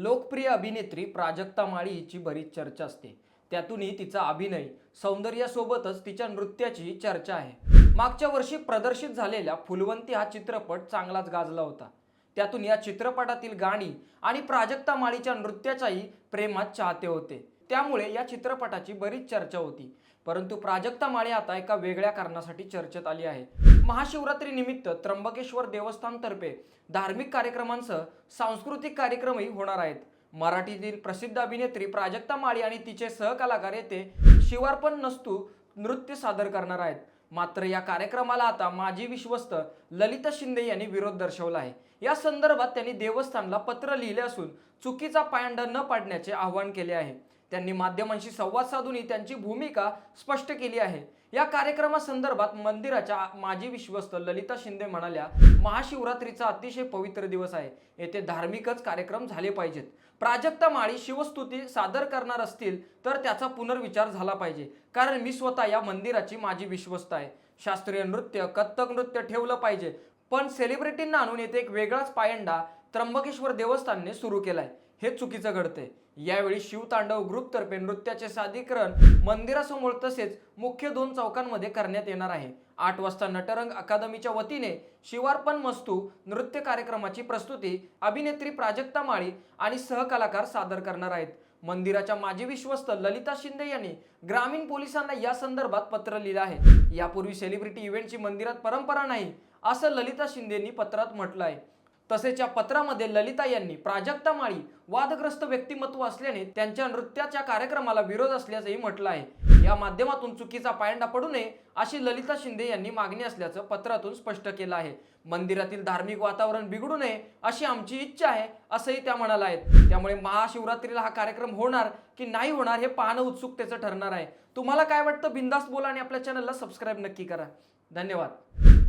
लोकप्रिय अभिनेत्री प्राजक्ता माळी हिची बरीच चर्चा असते. त्यातूनही तिचा अभिनय सौंदर्यासोबतच तिच्या नृत्याची चर्चा आहे. मागच्या वर्षी प्रदर्शित झालेल्या फुलवंती हा चित्रपट चांगलाच गाजला होता. त्यातून या चित्रपटातील गाणी आणि प्राजक्ता माळीच्या नृत्याच्याही प्रेमात चाहते होते. त्यामुळे या चित्रपटाची बरीच चर्चा होती. परंतु प्राजक्ता माळी आता एका वेगळ्या कारणासाठी चर्चेत आली आहे. महाशिवरात्री निमित्त त्र्यंबकेश्वर देवस्थानतर्फे धार्मिक कार्यक्रमांसह सांस्कृतिक कार्यक्रमही होणार आहेत. मराठीतील प्रसिद्ध अभिनेत्री प्राजक्ता माळी आणि तिचे सहकलाकार येथे शिवार्पण नसतू नृत्य सादर करणार आहेत. मात्र या कार्यक्रमाला आता माजी विश्वस्त ललिता शिंदे यांनी विरोध दर्शवला आहे. या संदर्भात त्यांनी देवस्थानला पत्र लिहिले असून चुकीचा पायंडा न पाडण्याचे आवाहन केले आहे. त्यांनी माध्यमांशी संवाद साधूनही त्यांची भूमिका स्पष्ट केली आहे. या कार्यक्रमासंदर्भात मंदिराच्या माजी विश्वस्त ललिता शिंदे म्हणाल्या महाशिवरात्रीचा अतिशय पवित्र दिवस आहे. येथे धार्मिकच कार्यक्रम झाले पाहिजेत. प्राजक्ता माळी शिवस्तुती सादर करणार असतील तर त्याचा पुनर्विचार झाला पाहिजे. कारण मी स्वतः या मंदिराची माझी विश्वस्त आहे. शास्त्रीय नृत्य कथ्थक नृत्य ठेवलं पाहिजे. पण सेलिब्रिटींना आणून येथे एक वेगळाच पायंडा त्र्यंबकेश्वर देवस्थानने सुरू केलाय. हे चुकीचं घडतंय. यावेळी शिवतांडव ग्रुपतर्फे नृत्याचे सादरीकरण मंदिरासमोर तसेच मुख्य दोन चौकांमध्ये करण्यात येणार आहे. आठ वाजता नटरंग अकादमीच्या वतीने शिवार्पण मस्तू नृत्य कार्यक्रमाची प्रस्तुती अभिनेत्री प्राजक्ता माळी आणि सहकलाकार सादर करणार आहेत. मंदिराच्या माजी विश्वस्त ललिता शिंदे यांनी ग्रामीण पोलिसांना या संदर्भात पत्र लिहिलं आहे. यापूर्वी सेलिब्रिटी इव्हेंटची मंदिरात परंपरा नाही असं ललिता शिंदेंनी पत्रात म्हटलं आहे. तसेच या पत्रामध्ये ललिता यांनी प्राजक्ता माळी वादग्रस्त व्यक्तिमत्व असल्याने त्यांच्या नृत्याच्या कार्यक्रमाला विरोध असल्याचंही म्हटलं आहे. या माध्यमातून चुकीचा पायंडा पडू नये अशी ललिता शिंदे यांनी मागणी असल्याचं पत्रातून स्पष्ट केलं आहे. मंदिरातील धार्मिक वातावरण बिघडू नये अशी आमची इच्छा आहे असंही त्या म्हणाल्या आहेत त्यामुळे महाशिवरात्रीला हा कार्यक्रम होणार की नाही होणार हे पाहणं उत्सुकतेचं ठरणार आहे. तुम्हाला काय वाटतं? बिंदास बोला आणि आपल्या चॅनलला सबस्क्राईब नक्की करा. धन्यवाद.